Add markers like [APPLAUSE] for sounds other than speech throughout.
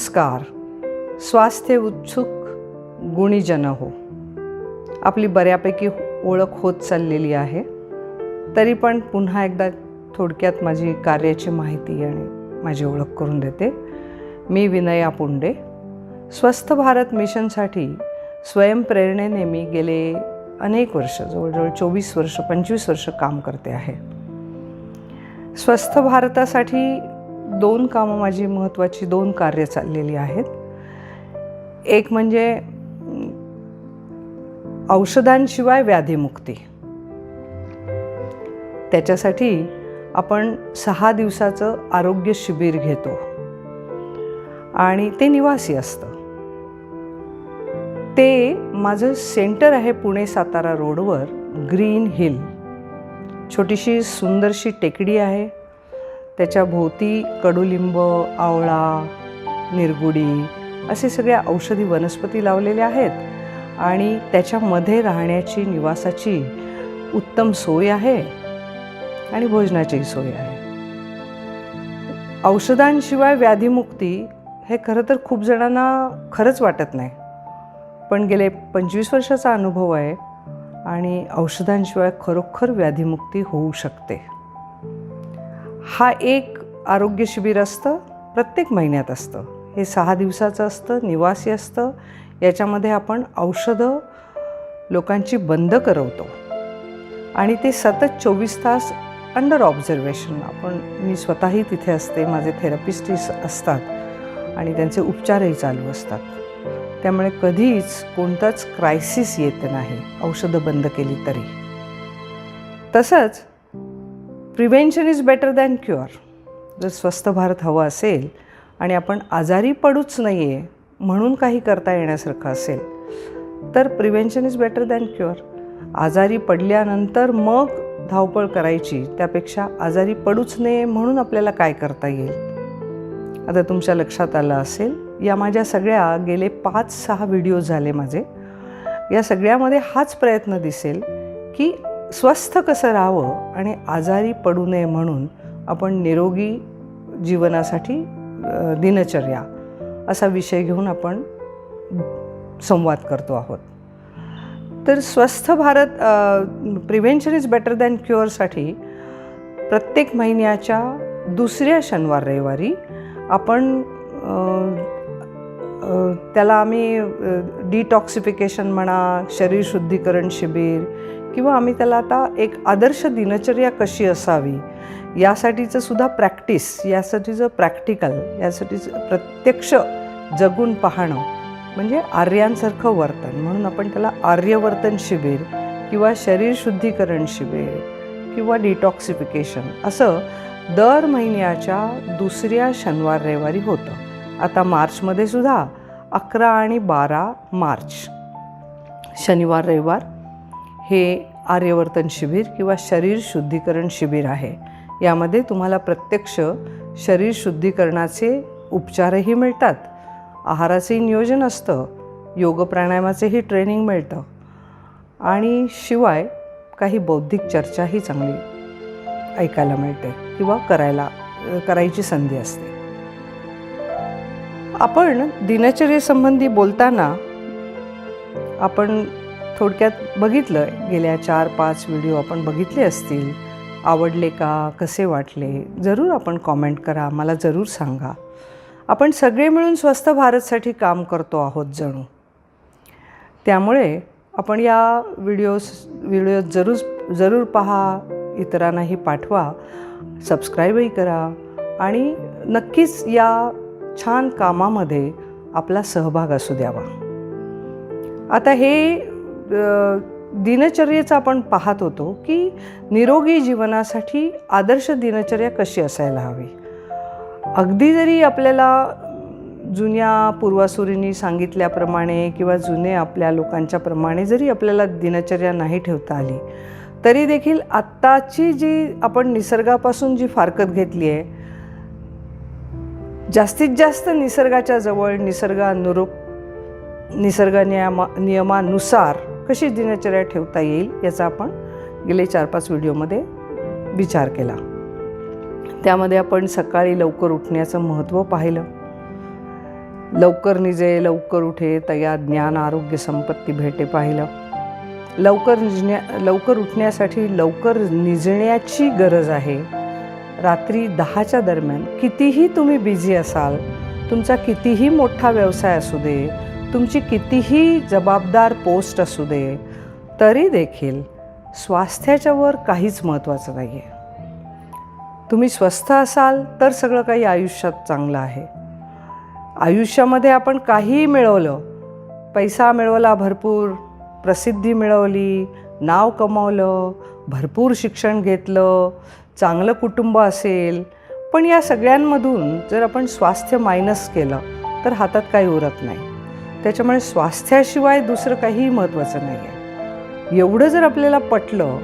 नमस्कार. स्वास्थ्य उत्सुक गुणीजन हो. आपली बऱ्यापैकी ओळख होत चाललेली आहे. तरी पण पुन्हा एकदा थोडक्यात माझी कार्याची माहिती आणि माझी ओळख करून देते. मी विनया पुंडे. स्वस्थ भारत मिशनसाठी स्वयंप्रेरणेने मी गेले अनेक वर्ष जवळजवळ चोवीस वर्ष पंचवीस वर्ष काम करते आहे. स्वस्थ भारतासाठी दोन कामं माझी महत्त्वाची दोन कार्य चाललेली आहेत. एक म्हणजे औषधांशिवाय व्याधीमुक्ती त्याच्यासाठी आपण सहा दिवसाचं आरोग्य शिबिर घेतो. आणि ते निवासी असतं. ते माझं सेंटर आहे पुणे सातारा रोडवर ग्रीन हिल. छोटीशी सुंदरशी टेकडी आहे. त्याच्या भोवती कडुलिंब आवळा निरगुडी असे सगळ्या औषधी वनस्पती लावलेल्या आहेत. आणि त्याच्यामध्ये राहण्याची निवासाची उत्तम सोय आहे आणि भोजनाचीही सोय आहे. औषधांशिवाय व्याधीमुक्ती हे खरं तर खूप जणांना खरंच वाटत नाही. पण गेले पंचवीस वर्षाचा अनुभव आहे आणि औषधांशिवाय खरोखर व्याधीमुक्ती होऊ शकते. हा एक आरोग्य शिबिर असतं प्रत्येक महिन्यात असतं. हे सहा दिवसाचं असतं निवासी असतं. याच्यामध्ये आपण औषधं लोकांची बंद करवतो. आणि ते सतत चोवीस तास अंडर ऑब्झर्वेशन आपण मी स्वतःही तिथे असते माझे थेरपिस्टही असतात आणि त्यांचे उपचारही चालू असतात. त्यामुळे कधीच कोणताच क्रायसिस येत नाही औषधं बंद केली तरी. तसंच prevention is better than cure जर स्वस्थ भारत हवं असेल आणि आपण आजारी पडूच नाही आहे म्हणून काही करता येण्यासारखं असेल तर prevention is better than cure आजारी पडल्यानंतर मग धावपळ करायची त्यापेक्षा आजारी पडूच नये म्हणून आपल्याला काय करता येईल? आता तुमच्या लक्षात आलं असेल या माझ्या सगळ्या गेले पाच सहा व्हिडिओ झाले माझे. या सगळ्यामध्ये हाच प्रयत्न दिसेल की स्वस्थ कसं राहावं आणि आजारी पडू नये म्हणून आपण निरोगी जीवनासाठी दिनचर्या असा विषय घेऊन आपण संवाद करतो आहोत. तर Swasth Bharat prevention is better than क्युअरसाठी प्रत्येक महिन्याच्या दुसऱ्या शनिवार रविवारी आपण त्याला आम्ही डिटॉक्सिफिकेशन म्हणा शरीर शुद्धीकरण शिबिर किंवा आम्ही त्याला आता एक आदर्श दिनचर्या कशी असावी यासाठीचं सुद्धा प्रॅक्टिस यासाठीचं प्रॅक्टिकल यासाठीचं प्रत्यक्ष जगून पाहणं म्हणजे आर्यांसारखं वर्तन. म्हणून आपण त्याला आर्यवर्तन शिबिर किंवा शरीर शुद्धीकरण शिबिर किंवा डिटॉक्सिफिकेशन असं दर महिन्याच्या दुसऱ्या शनिवार रविवारी होतं. आता मार्चमध्ये सुद्धा अकरा आणि बारा मार्च शनिवार रविवार हे आर्यवर्तन शिबिर किंवा शरीर शुद्धीकरण शिबिर आहे. यामध्ये तुम्हाला प्रत्यक्ष शरीर शुद्धीकरणाचे उपचारही मिळतात. आहाराचंही नियोजन असतं. योग प्राणायामाचंही ट्रेनिंग मिळतं. आणि शिवाय काही बौद्धिक चर्चाही चांगली ऐकायला मिळते किंवा करायला करायची संधी असते. आपण दिनचर्येसंबंधी बोलताना आपण थोडक्यात बघितलं गेल्या चार पाच व्हिडिओ आपण बघितले असतील. आवडले का कसे वाटले जरूर आपण कॉमेंट करा मला जरूर सांगा. आपण सगळे मिळून स्वस्थ भारतसाठी काम करतो आहोत जणू. त्यामुळे आपण या व्हिडिओज व्हिडिओ जरूर जरूर पहा इतरांनाही पाठवा सबस्क्राईबही करा आणि नक्कीच या छान कामामध्ये आपला सहभाग असू द्यावा. आता हे दिनचर्येचं आपण पाहत होतो की निरोगी जीवनासाठी आदर्श दिनचर्या कशी असायला हवी. अगदी जरी आपल्याला जुन्या पूर्वासुरींनी सांगितल्याप्रमाणे किंवा जुने आपल्या लोकांच्या प्रमाणे जरी आपल्याला दिनचर्या नाही ठेवता आली तरी देखील आत्ताची जी आपण निसर्गापासून जी फारकत घेतली आहे जास्तीत जास्त निसर्गाच्या जवळ निसर्गानुरूप निसर्ग नियमा नियमानुसार कशी दिनचर्या ठेवता येईल याचा आपण गेले चार पाच व्हिडिओमध्ये विचार केला. त्यामध्ये आपण सकाळी लवकर उठण्याचं महत्त्व पाहिलं. लवकर निजे लवकर उठे तया ज्ञान आरोग्य संपत्ती भेटे पाहिलं. लवकर निजण्या लवकर उठण्यासाठी लवकर निजण्याची गरज आहे. रात्री दहाच्या दरम्यान कितीही तुम्ही बिझी असाल तुमचा कितीही मोठा व्यवसाय असू दे तुमची कितीही जबाबदार पोस्ट असू दे तरी देखील स्वास्थ्याच्या वर काहीच महत्त्वाचं नाही आहे तुम्ही स्वस्थ असाल तर सगळं काही आयुष्यात चांगलं आहे. आयुष्यामध्ये आपण काहीही मिळवलं पैसा मिळवला भरपूर प्रसिद्धी मिळवली नाव कमावलं भरपूर शिक्षण घेतलं चांगलं कुटुंब असेल पण या सगळ्यांमधून जर आपण स्वास्थ्य मायनस केलं तर हातात काही उरत नाही. त्याच्यामुळे स्वास्थ्याशिवाय दुसरं काहीही महत्त्वाचं नाही आहे एवढं जर आपल्याला पटलं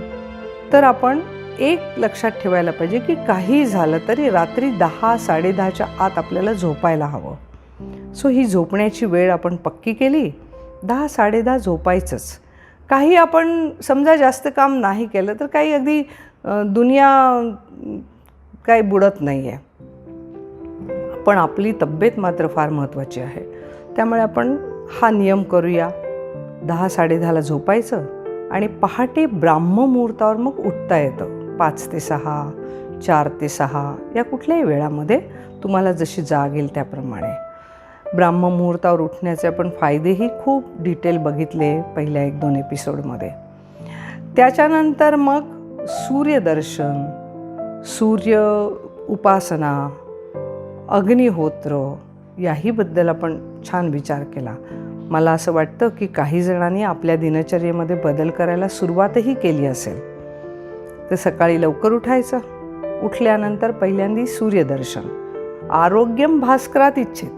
तर आपण एक लक्षात ठेवायला पाहिजे की काही झालं तरी रात्री दहा साडेदहाच्या आत आपल्याला झोपायला हवं. सो ही झोपण्याची वेळ आपण पक्की केली. दहा साडेदहा झोपायचंच. काही आपण समजा जास्त काम नाही केलं तर काही अगदी दुनिया काही बुडत नाही आहे पण आपली तब्येत मात्र फार महत्त्वाची आहे. त्यामुळे आपण हा नियम करूया. दहा साडेदहाला झोपायचं आणि पहाटे ब्राह्ममुहूर्तावर मग उठता येतं. पाच ते सहा चार ते सहा या कुठल्याही वेळामध्ये तुम्हाला जशी जाग येईल त्याप्रमाणे. ब्राह्ममुहूर्तावर उठण्याचे आपण फायदेही खूप डिटेल बघितले पहिल्या एक दोन एपिसोडमध्ये त्याच्यानंतर मग सूर्यदर्शन सूर्य उपासना अग्निहोत्र याहीबद्दल आपण छान विचार केला. मला असं वाटतं की काही जणांनी आपल्या दिनचर्येमध्ये बदल करायला सुरुवातही केली असेल. तर सकाळी लवकर उठायचं उठल्यानंतर पहिल्यांदी सूर्यदर्शन. आरोग्यम भास्करात इच्छित.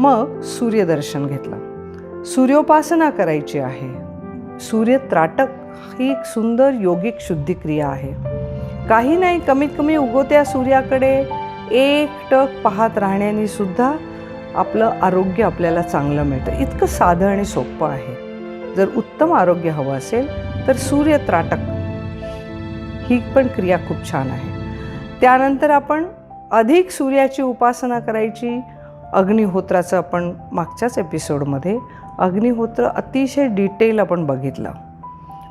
मग सूर्यदर्शन घेतलं. सूर्योपासना करायची आहे. सूर्य त्राटक ही एक सुंदर योगिक शुद्धिक्रिया आहे. काही नाही कमीत कमी उगवत्या सूर्याकडे एक टक पाहत राहण्याने सुद्धा आपलं आरोग्य आपल्याला चांगलं मिळतं. इतकं साधं आणि सोपं आहे. जर उत्तम आरोग्य हवं असेल तर सूर्य त्राटक ही पण क्रिया खूप छान आहे. त्यानंतर आपण अधिक सूर्याची उपासना करायची. अग्निहोत्राचं आपण मागच्याच एपिसोडमध्ये अग्निहोत्र अतिशय डिटेल आपण बघितलं.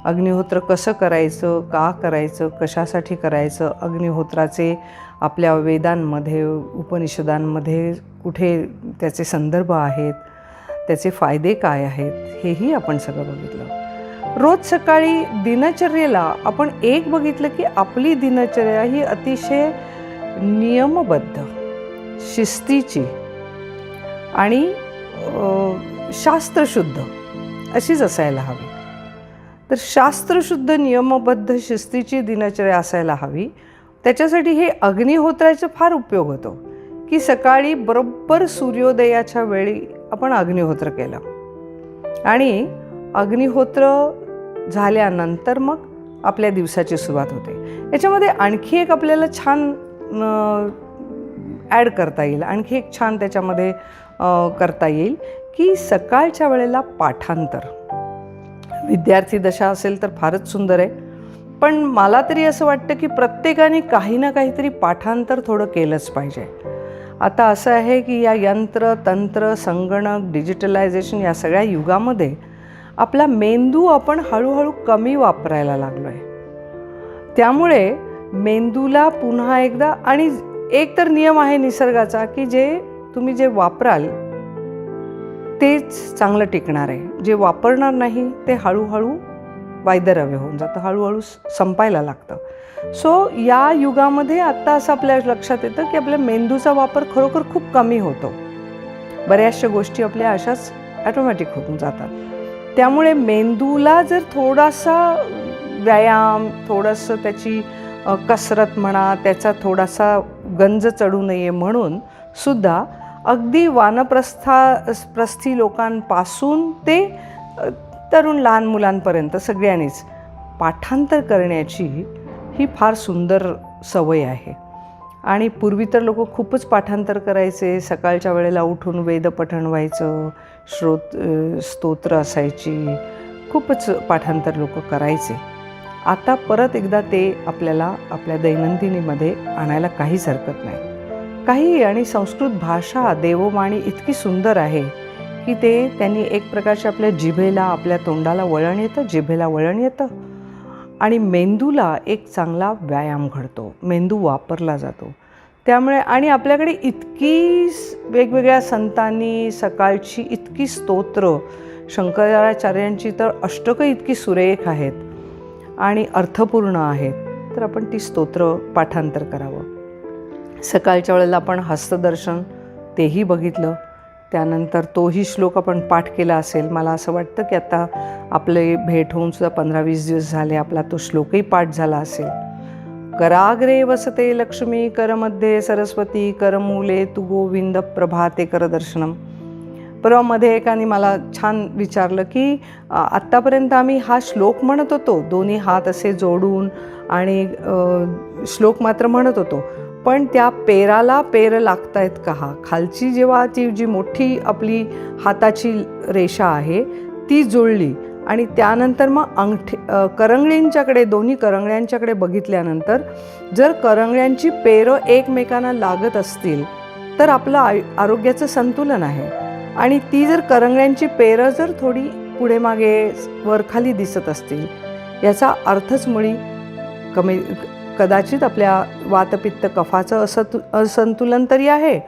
अग्निहोत्र कसं करायचं का करायचं कशासाठी करायचं अग्निहोत्राचे आपल्या वेदांमध्ये उपनिषदांमध्ये कुठे त्याचे संदर्भ आहेत त्याचे फायदे काय आहेत हेही आपण सगळं बघितलं. रोज सकाळी दिनचर्येला आपण एक बघितलं की आपली दिनचर्या ही अतिशय नियमबद्ध शिस्तीची आणि शास्त्रशुद्ध अशीच असायला हवी. तर शास्त्रशुद्ध नियमबद्ध शिस्तीची दिनचर्या असायला हवी. त्याच्यासाठी हे अग्निहोत्राचा फार उपयोग होतो की सकाळी बरोबर सूर्योदयाच्या वेळी आपण अग्निहोत्र केलं. आणि अग्निहोत्र झाल्यानंतर मग आपल्या दिवसाची सुरुवात होते. याच्यामध्ये आणखी एक आपल्याला छान ॲड करता येईल. आणखी एक छान त्याच्यामध्ये करता येईल की सकाळच्या वेळेला पाठांतर. विद्यार्थी दशा असेल तर फारच सुंदर आहे. पण मला तरी असं वाटतं की प्रत्येकाने काही ना काहीतरी पाठांतर थोडं केलंच पाहिजे. आता असं आहे की या यंत्र तंत्र संगणक डिजिटलायझेशन या सगळ्या युगामध्ये आपला मेंदू आपण हळूहळू कमी वापरायला लागलो आहे त्यामुळे मेंदूला पुन्हा एकदा आणि एक तर नियम आहे निसर्गाचा की जे तुम्ही जे वापराल तेच चांगलं टिकणार आहे. जे वापरणार नाही ते हळूहळू वायदरव्य होऊन जातं हळूहळू संपायला लागतं. सो या युगामध्ये आत्ता असं आपल्या लक्षात येतं की आपल्या मेंदूचा वापर खरोखर खूप कमी होतो. बऱ्याचशा गोष्टी आपल्या अशाच ॲटोमॅटिक होऊन जातात. त्यामुळे मेंदूला जर थोडासा व्यायाम थोडंसं त्याची कसरत म्हणा त्याचा थोडासा गंज चढू नये म्हणून सुद्धा अगदी वानप्रस्था प्रस्थी लोकांपासून ते तरुण लहान मुलांपर्यंत सगळ्यांनीच पाठांतर करण्याची ही फार सुंदर सवय आहे. आणि पूर्वी तर लोक खूपच पाठांतर करायचे. सकाळच्या वेळेला उठून वेदपठण व्हायचं श्रोत स्तोत्र असायची. खूपच पाठांतर लोक करायचे. आता परत एकदा ते आपल्याला आपल्या दैनंदिनीमध्ये आणायला काहीच हरकत नाही. काही आणि संस्कृत भाषा देववाणी इतकी सुंदर आहे की ते त्यांनी एक प्रकारचे आपल्या जिभेला आपल्या तोंडाला वळण येतं जिभेला वळण येतं. आणि मेंदूला एक चांगला व्यायाम घडतो मेंदू वापरला जातो. त्यामुळे आणि आपल्याकडे इतकी वेगवेगळ्या संतांनी सकाळची इतकी स्तोत्र शंकराचार्यांची तर अष्टकं इतकी सुरेख आहेत आणि अर्थपूर्ण आहेत तर आपण ती स्तोत्र पाठांतर करावं. सकाळच्या वेळेला आपण हस्तदर्शन तेही बघितलं. त्यानंतर तोही श्लोक आपण पाठ केला असेल. मला असं वाटतं की आता आपले भेट होऊन सुद्धा पंधरा वीस दिवस झाले. आपला तो श्लोकही पाठ झाला असेल. कराग्रे वसते लक्ष्मी करमध्ये सरस्वती करमूले तू गोविंद प्रभाते करदर्शनम परवा मध्ये एकाने मला छान विचारलं की आत्तापर्यंत आम्ही हा श्लोक म्हणत होतो. दोन्ही हात असे जोडून आणि श्लोक मात्र म्हणत होतो. पण त्या पेराला पेर आहेत का हा? खालची जेव्हा ती जी मोठी आपली हाताची रेषा आहे ती जुळली. आणि त्यानंतर मग अंगठी करंगळींच्याकडे दोन्ही करंगळ्यांच्याकडे बघितल्यानंतर जर करंगळ्यांची पेरं एकमेकांना लागत असतील तर आपलं आय आरोग्याचं संतुलन आहे. आणि ती जर करंगळ्यांची पेरं जर थोडी पुढे मागे वरखाली दिसत असतील याचा अर्थच मुळी कमी कदाचित आपल्या वातपित्त कफाचं असतु असंतुलन तरी आहे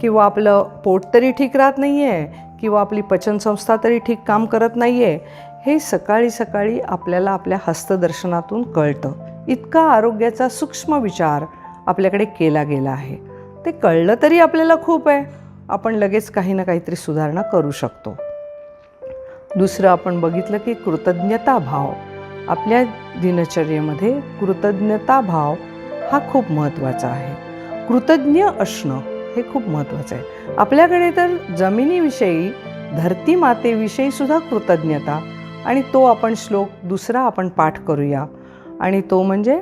किंवा आपलं पोट तरी ठीक राहत नाही आहे किंवा आपली पचनसंस्था तरी ठीक काम करत नाही आहे हे सकाळी सकाळी आपल्याला आपल्या हस्तदर्शनातून कळतं. इतका आरोग्याचा सूक्ष्म विचार आपल्याकडे केला गेला आहे. ते कळलं तरी आपल्याला खूप आहे. आपण लगेच काही ना काहीतरी सुधारणा करू शकतो. दुसरं आपण बघितलं की कृतज्ञता भाव आपल्या दिनचर्येमध्ये कृतज्ञता भाव हा खूप महत्त्वाचा आहे. कृतज्ञ असणं हे खूप महत्त्वाचं आहे. आपल्याकडे तर जमिनीविषयी धरती मातेविषयी सुद्धा कृतज्ञता आणि तो आपण श्लोक दुसरा आपण पाठ करूया. आणि तो म्हणजे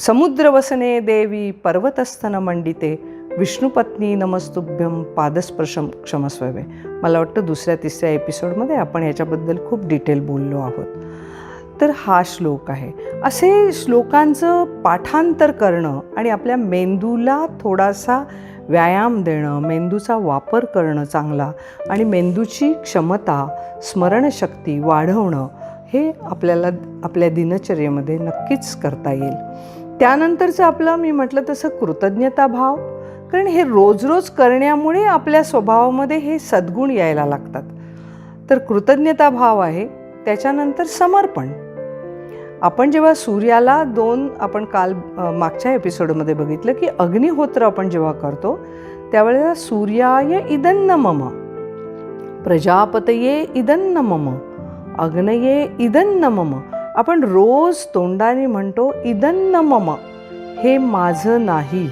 समुद्रवसने देवी पर्वतस्थन मंडिते विष्णुपत्नी नमस्तुभ्यम पादस्पर्शम क्षमस्ववे मला वाटतं दुसऱ्या तिसऱ्या एपिसोडमध्ये आपण याच्याबद्दल खूप डिटेल बोललो आहोत. तर हा श्लोक आहे. असे श्लोकांचं पाठांतर करणं आणि आपल्या मेंदूला थोडासा व्यायाम देणं मेंदूचा वापर करणं चांगला आणि मेंदूची क्षमता स्मरणशक्ती वाढवणं हे आपल्याला आपल्या दिनचर्येमध्ये नक्कीच करता येईल. त्यानंतरचं आपलं मी म्हटलं तसं कृतज्ञता भाव कारण हे रोज रोज करण्यामुळे आपल्या स्वभावामध्ये हे सद्गुण यायला लागतात. तर कृतज्ञता भाव आहे त्याच्यानंतर समर्पण. आपण जेव्हा सूर्याला दोन आपण काल मागच्या एपिसोडमध्ये बघितलं की अग्निहोत्र आपण जेव्हा करतो त्यावेळेला सूर्याय इदन्न मम प्रजापतये इदन्न मम अग्नये इदन्न मम आपण रोज तोंडाने म्हणतो इदन्न मम हे माझं नाही.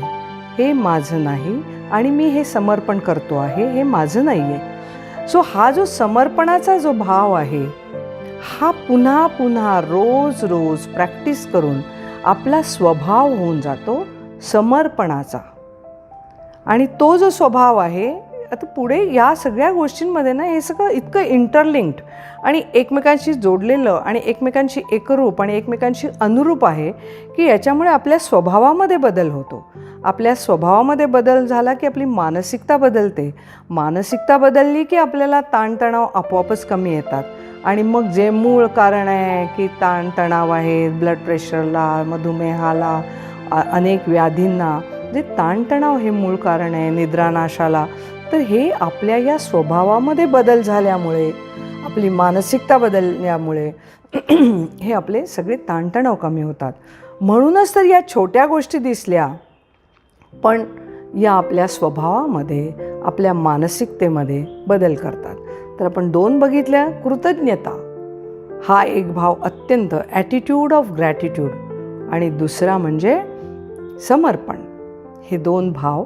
हे माझं नाही आणि मी हे समर्पण करतो आहे हे माझं नाही आहे सो हा जो समर्पणाचा जो भाव आहे हा पुन्हा पुन्हा रोज रोज प्रॅक्टिस करून आपला स्वभाव होऊन जातो समर्पणाचा. आणि तो जो स्वभाव आहे आता पुढे या सगळ्या गोष्टींमध्ये ना हे सगळं इतकं इंटरलिंक्ड आणि एकमेकांशी जोडलेलं आणि एकमेकांशी एकरूप आणि एकमेकांशी अनुरूप आहे की याच्यामुळे आपल्या स्वभावामध्ये बदल होतो. आपल्या स्वभावामध्ये बदल झाला की आपली मानसिकता बदलते. मानसिकता बदलली की आपल्याला ताणतणाव आपोआपच कमी येतात. आणि मग जे मूळ कारण आहे की ताणतणाव आहे ब्लड प्रेशरला मधुमेहाला अनेक व्याधींना जे ताणतणाव हे मूळ कारण आहे निद्रानाशाला तर हे आपल्या या स्वभावामध्ये बदल झाल्यामुळे आपली मानसिकता बदलल्यामुळे [CLEARS THROAT] हे आपले सगळे ताणतणाव कमी होतात. म्हणूनच तर या छोट्या गोष्टी दिसल्या पण या आपल्या स्वभावामध्ये आपल्या मानसिकतेमध्ये बदल करतात. तर आपण दोन बघितल्या कृतज्ञता. हा एक भाव अत्यंत ॲटिट्यूड ऑफ ग्रॅटिट्यूड आणि दुसरा म्हणजे समर्पण. हे दोन भाव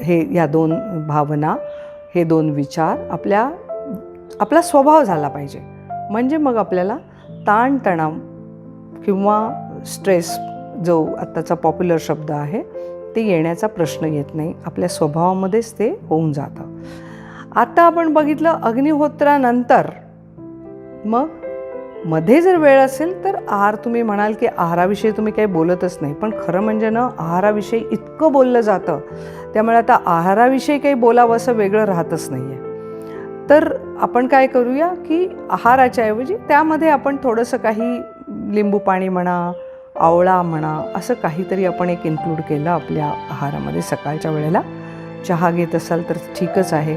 हे या दोन भावना हे दोन विचार आपल्या आपला स्वभाव झाला पाहिजे. म्हणजे मग आपल्याला ताणतणाव किंवा स्ट्रेस जो आत्ताचा पॉप्युलर शब्द आहे ते येण्याचा प्रश्न येत नाही. आपल्या स्वभावामध्येच ते होऊन जातं. आता आपण बघितलं अग्निहोत्रानंतर मग मध्ये जर वेळ असेल तर आहार तुम्ही म्हणाल की आहाराविषयी तुम्ही काही बोलतच नाही. पण खरं म्हणजे ना आहाराविषयी इतकं बोललं जातं. त्यामुळे आता आहाराविषयी काही बोलावं असं वेगळं राहतच नाही आहे तर आपण काय करूया की आहाराच्या ऐवजी त्यामध्ये आपण थोडंसं काही लिंबू पाणी म्हणा आवळा म्हणा असं काहीतरी आपण एक इन्क्लूड केलं आपल्या आहारामध्ये सकाळच्या वेळेला. चहा घेत असाल तर ठीकच आहे.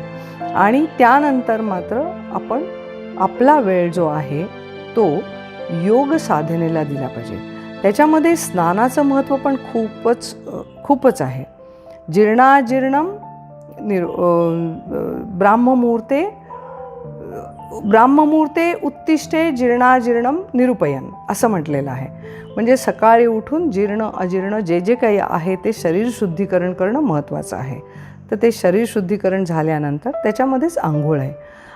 आणि त्यानंतर मात्र आपण आपला वेळ जो आहे तो योग साधनेला दिला पाहिजे. त्याच्यामध्ये स्नानाचं महत्त्व पण खूपच खूपच आहे. जीर्णाजीर्णम निर ब्राह्ममुहूर्ते ब्राह्ममुहूर्ते उत्तिष्ठे जीर्णाजीर्णम निरुपयन असं म्हटलेलं आहे. म्हणजे सकाळी उठून जीर्ण अजीर्ण जे जे काही आहे ते शरीर शुद्धीकरण करणं महत्त्वाचं आहे. तर ते शरीर शुद्धीकरण झाल्यानंतर त्याच्यामध्येच आंघोळ आहे.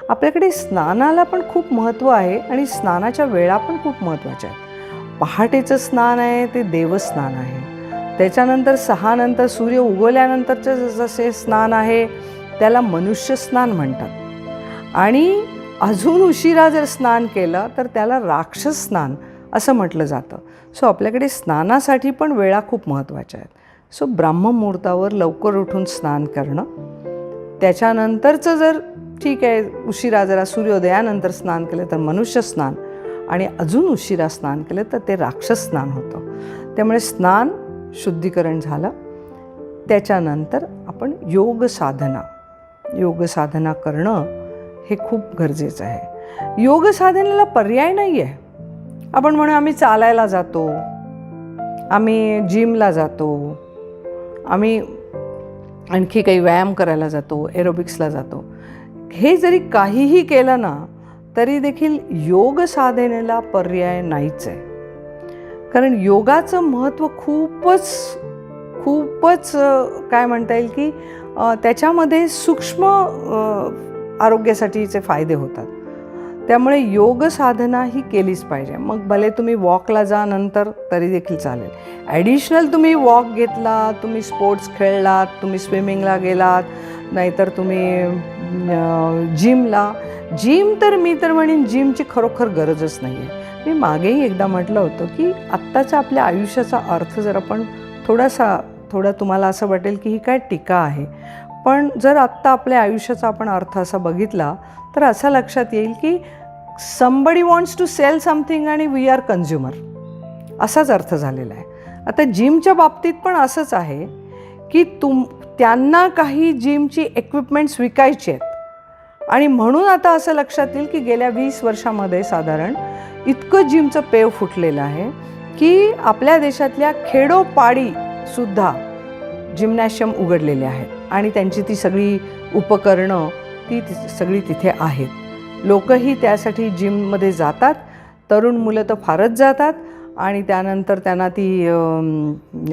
आपल्याकडे स्नानाला पण खूप महत्त्व आहे आणि स्नानाच्या वेळा पण खूप महत्त्वाच्या आहेत. पहाटेचं स्नान आहे ते देवस्नान आहे. त्याच्यानंतर सहानंतर सूर्य उगवल्यानंतरचं जसे स्नान आहे त्याला मनुष्य स्नान म्हणतात. आणि अजून उशिरा जर स्नान केलं तर त्याला राक्षस स्नान असं म्हटलं जातं. सो आपल्याकडे स्नानासाठी पण वेळा खूप महत्त्वाच्या आहेत. सो ब्राह्ममुहूर्तावर लवकर उठून स्नान करणं. त्याच्यानंतरचं जर ठीक आहे उशिरा जरा सूर्योदयानंतर स्नान केलं तर मनुष्य स्नान आणि अजून उशिरा स्नान केलं तर ते राक्षस स्नान होतं. त्यामुळे स्नान शुद्धीकरण झालं. त्याच्यानंतर आपण योग साधना योग साधना करणं हे खूप गरजेचं आहे. योग साधनेला पर्याय नाही आहे आपण म्हणू आम्ही चालायला जातो आम्ही जिमला जातो आम्ही आणखी काही व्यायाम करायला जातो एरोबिक्सला जातो. हे जरी काहीही केलं ना तरी देखील योग साधनेला पर्याय नाहीच आहे. कारण योगाचं महत्त्व खूपच खूपच काय म्हणता येईल की त्याच्यामध्ये सूक्ष्म आरोग्यासाठीचे फायदे होतात. त्यामुळे योग साधना ही केलीच पाहिजे. मग भले तुम्ही वॉकला जा नंतर तरी देखील चालेल. ॲडिशनल तुम्ही वॉक घेतला तुम्ही स्पोर्ट्स खेळलात तुम्ही स्विमिंगला गेलात नाहीतर तुम्ही जिमला. जिम तर मी तर म्हणेन जिमची खरोखर गरजच नाही आहे मी मागेही एकदा म्हटलं होतं की आत्ताचा आपल्या आयुष्याचा अर्थ जर आपण थोडासा थोडा तुम्हाला असं वाटेल की ही काय टीका आहे. पण जर आत्ता आपल्या आयुष्याचा आपण अर्थ असा बघितला तर असा लक्षात येईल की somebody wants to sell something आणि वी आर कन्झ्युमर असाच अर्थ झालेला आहे. आता जिमच्या बाबतीत पण असंच आहे की तुम त्यांना काही जिमची इक्विपमेंट्स विकायची आहेत. आणि म्हणून आता असं लक्षात येईल की गेल्या वीस वर्षामध्ये साधारण इतकं जिमचं पेव फुटलेलं आहे की आपल्या देशातल्या खेडोपाडीसुद्धा जिम्नॅशियम उघडलेले आहेत. आणि त्यांची ती सगळी उपकरणं ती ति- सगळी तिथे आहेत. लोकही त्यासाठी जिममध्ये जातात. तरुण मुलं तर फारच जातात. आणि त्यानंतर त्यांना ती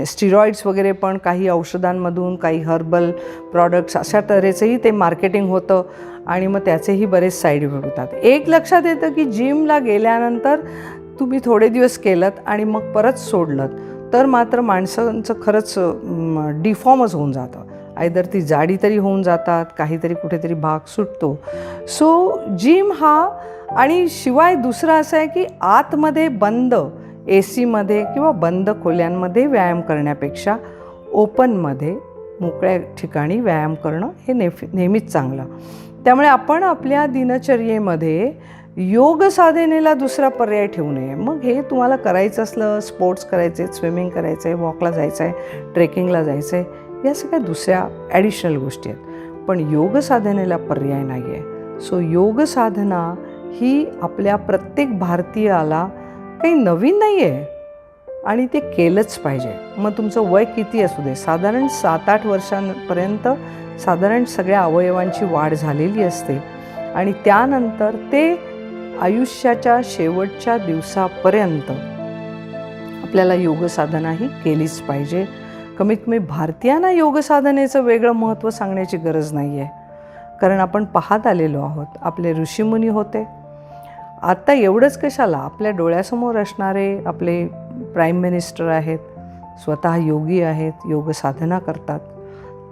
स्टिरॉइड्स वगैरे पण काही औषधांमधून काही हर्बल प्रॉडक्ट्स अशा तऱ्हेचंही ते मार्केटिंग होतं. आणि मग त्याचेही बरेच साईड इफेक्ट होतात. एक लक्षात येतं की जिमला गेल्यानंतर तुम्ही थोडे दिवस केलं आणि मग परत सोडलं तर मात्र माणसांचं खरंच डिफॉर्मच होऊन जातं. आयदर ती जाडी तरी होऊन जातात काहीतरी कुठेतरी भाग सुटतो. सो जिम हा आणि शिवाय दुसरं असं आहे की आतमध्ये बंद ए सीमध्ये किंवा बंद खोल्यांमध्ये व्यायाम करण्यापेक्षा ओपनमध्ये मोकळ्या ठिकाणी व्यायाम करणं हे नेफ नेहमीच चांगलं. त्यामुळे आपण आपल्या दिनचर्येमध्ये योग साधनेला दुसरा पर्याय ठेवू नये. मग हे तुम्हाला करायचं असलं स्पोर्ट्स करायचे स्विमिंग करायचं आहे वॉकला जायचं आहे ट्रेकिंगला जायचं आहे या सगळ्या दुसऱ्या ॲडिशनल गोष्टी आहेत. पण योग साधनेला पर्याय नाही आहे सो योग साधना ही आपल्या प्रत्येक भारतीयाला काही नवीन नाही आहे आणि ते केलंच पाहिजे. मग तुमचं वय किती असू दे? साधारण सात आठ वर्षांपर्यंत साधारण सगळ्या अवयवांची वाढ झालेली असते. आणि त्यानंतर ते आयुष्याच्या शेवटच्या दिवसापर्यंत आपल्याला योग साधना ही केलीच पाहिजे. कमीत कमी भारतीयांना योग साधनेचं वेगळं महत्त्व सांगण्याची गरज नाही आहे कारण आपण पाहत आलेलो आहोत. आपले ऋषीमुनी होते. आत्ता एवढंच कशाला? आपल्या डोळ्यासमोर असणारे आपले प्राईम मिनिस्टर आहेत स्वतः योगी आहेत योग साधना करतात.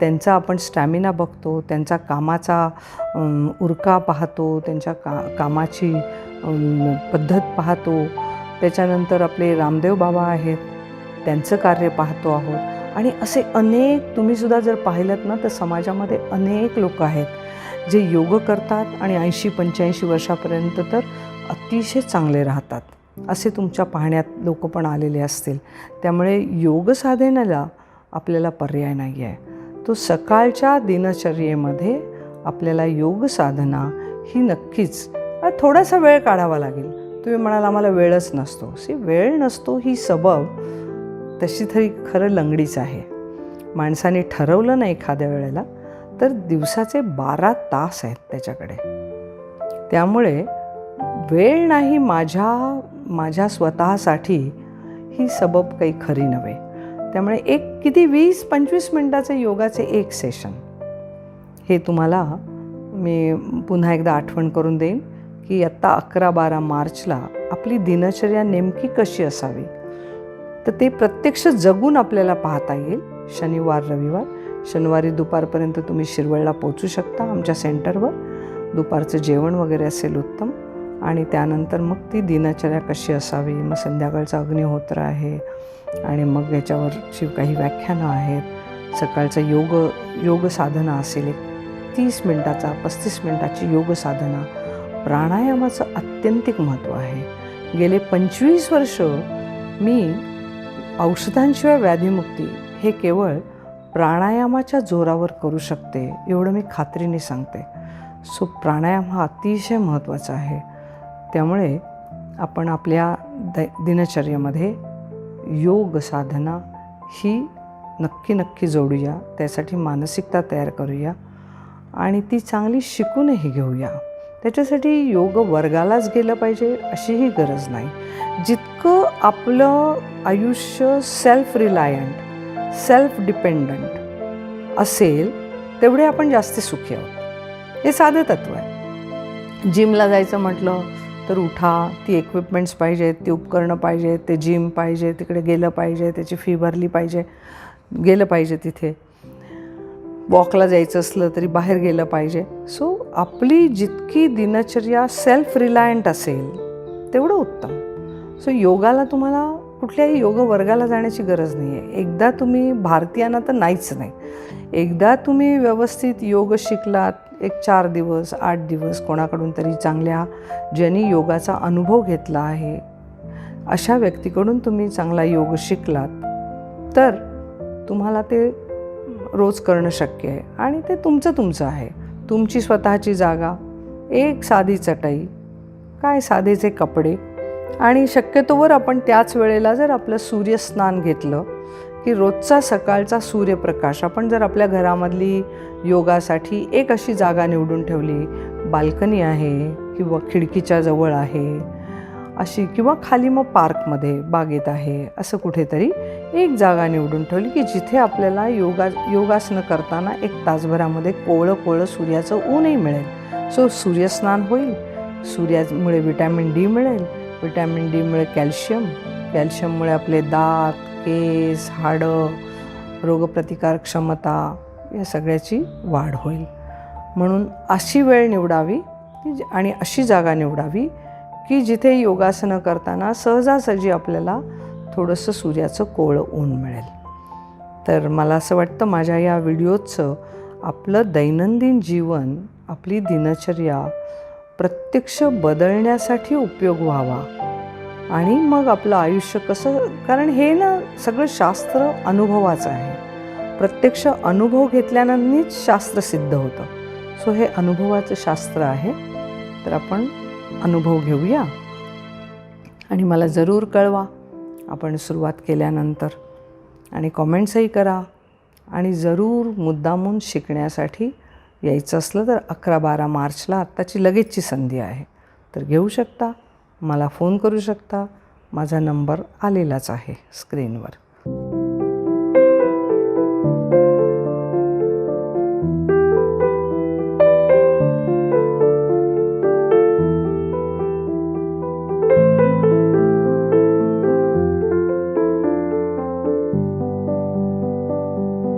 त्यांचा आपण स्टॅमिना बघतो त्यांचा कामाचा उरका पाहतो त्यांच्या का कामाची पद्धत पाहतो. त्याच्यानंतर आपले रामदेव बाबा आहेत त्यांचं कार्य पाहतो आहोत. आणि असे अनेक तुम्हीसुद्धा जर पाहिलं ना तर समाजामध्ये अनेक लोक आहेत जे योग करतात आणि ऐंशी पंच्याऐंशी वर्षापर्यंत तर अतिशय चांगले राहतात. असे तुमच्या पाहण्यात लोक पण आलेले असतील. त्यामुळे योग साधनेला आपल्याला पर्याय नाही आहे तो सकाळच्या दिनचर्येमध्ये आपल्याला योग साधना ही नक्कीच थोडासा वेळ काढावा लागेल. तुम्ही म्हणाल आम्हाला वेळच नसतो. सी वेळ नसतो ही सबब तशी तरी खरं लंगडीच आहे. माणसाने ठरवलं ना एखाद्या वेळेला तर दिवसाचे बारा तास आहेत त्याच्याकडे. त्यामुळे वेळ नाही माझ्या माझ्या स्वतःसाठी ही सबब काही खरी नव्हे. त्यामुळे एक किती वीस पंचवीस मिनटाचे योगाचे एक सेशन हे तुम्हाला मी पुन्हा एकदा आठवण करून देईन की आत्ता अकरा बारा मार्चला आपली दिनचर्या नेमकी कशी असावी? तर ते प्रत्यक्ष जगून आपल्याला पाहता येईल शनिवार रविवार. शनिवारी दुपारपर्यंत तुम्ही शिरवळला पोचू शकता आमच्या सेंटरवर. दुपारचं जेवण वगैरे असेल उत्तम. आणि त्यानंतर मग ती दिनचर्या कशी असावी? मग संध्याकाळचं अग्निहोत्र आहे आणि मग याच्यावरची काही व्याख्यानं आहेत. सकाळचं योग योग साधना असेल एक तीस मिनटाचा पस्तीस मिनटाची योग साधना प्राणायामाचं अत्यंतिक महत्त्व आहे. गेले पंचवीस वर्ष मी औषधांशिवाय व्याधीमुक्ती हे केवळ प्राणायामाच्या जोरावर करू शकते एवढं मी खात्रीने सांगते. सो प्राणायाम हा अतिशय महत्त्वाचा आहे. त्यामुळे आपण आपल्या द दिनचर्येमध्ये योग साधना ही नक्की नक्की जोडूया. त्यासाठी मानसिकता तयार करूया आणि ती चांगली शिकूनही घेऊया. त्याच्यासाठी योग वर्गालाच गेलं पाहिजे अशीही गरज नाही. जितकं आपलं आयुष्य सेल्फ रिलायंट सेल्फ डिपेंडंट असेल तेवढे आपण जास्त सुखी आहोत. हे साधं तत्व आहे. जिमला जायचं म्हटलं तर उठा ती इक्विपमेंट्स पाहिजेत ती उपकरणं पाहिजेत ते जिम पाहिजे तिकडे गेलं पाहिजे त्याची फी भरली पाहिजे. गेलं पाहिजे तिथे. वॉकला जायचं असलं तरी बाहेर गेलं पाहिजे. सो आपली जितकी दिनचर्या सेल्फ रिलायंट असेल तेवढं उत्तम. सो योगाला तुम्हाला कुठल्याही योग वर्गाला जाण्याची गरज नाही आहे एकदा तुम्ही भारतीयांना तर नाहीच नाही. एकदा तुम्ही व्यवस्थित योग शिकलात एक चार दिवस आठ दिवस कोणाकडून तरी चांगल्या ज्यांनी योगाचा अनुभव घेतला आहे अशा व्यक्तीकडून तुम्ही चांगला योग शिकलात तर तुम्हाला ते रोज करणं शक्य आहे आणि ते तुमचं तुमचं आहे. तुमची स्वतःची जागा एक साधी चटई काय साधेचे कपडे आणि शक्यतोवर आपण त्याच वेळेला जर आपलं सूर्यस्नान घेतलं की रोजचा सकाळचा सूर्यप्रकाश आपण जर आपल्या घरामधली योगासाठी एक अशी जागा निवडून ठेवली बाल्कनी आहे किंवा खिडकीच्या जवळ आहे अशी किंवा खाली मग पार्कमध्ये बागेत आहे असं कुठेतरी एक जागा निवडून ठेवली की जिथे आपल्याला योगा योगासनं करताना एक तासभरामध्ये कोवळं कोवळं सूर्याचं ऊनही मिळेल. सो सूर्यस्नान होईल सूर्यामुळे विटॅमिन डी मिळेल विटॅमिन डीमुळे कॅल्शियम कॅल्शियममुळे आपले दात केस हाडं रोगप्रतिकार क्षमता या सगळ्याची वाढ होईल. म्हणून अशी वेळ निवडावी की आणि अशी जागा निवडावी की जिथे योगासनं करताना सहजासहजी आपल्याला थोडंसं सूर्याचं कोळं ऊन मिळेल. तर मला असं वाटतं माझ्या या व्हिडिओचं आपलं दैनंदिन जीवन आपली दिनचर्या प्रत्यक्ष बदलण्यासाठी उपयोग व्हावा. आणि मग आपलं आयुष्य कसं कारण हे ना सगळं शास्त्र अनुभवाचं आहे. प्रत्यक्ष अनुभव घेतल्यानंतरच शास्त्र सिद्ध होतं. सो हे अनुभवाचं शास्त्र आहे. तर आपण अनुभव घेऊया. आणि मला जरूर कळवा. आपण सुरुवात केल्यानंतर. आणि कॉमेंट्सही करा. आणि जरूर मुद्दामून शिकण्यासाठी यायचं असलं तर अकरा बारा मार्चला आत्ताची लगेचची संधी आहे. तर घेऊ शकता. मला फोन करू शकता? माझा नंबर आलेलाच आहे स्क्रीनवर.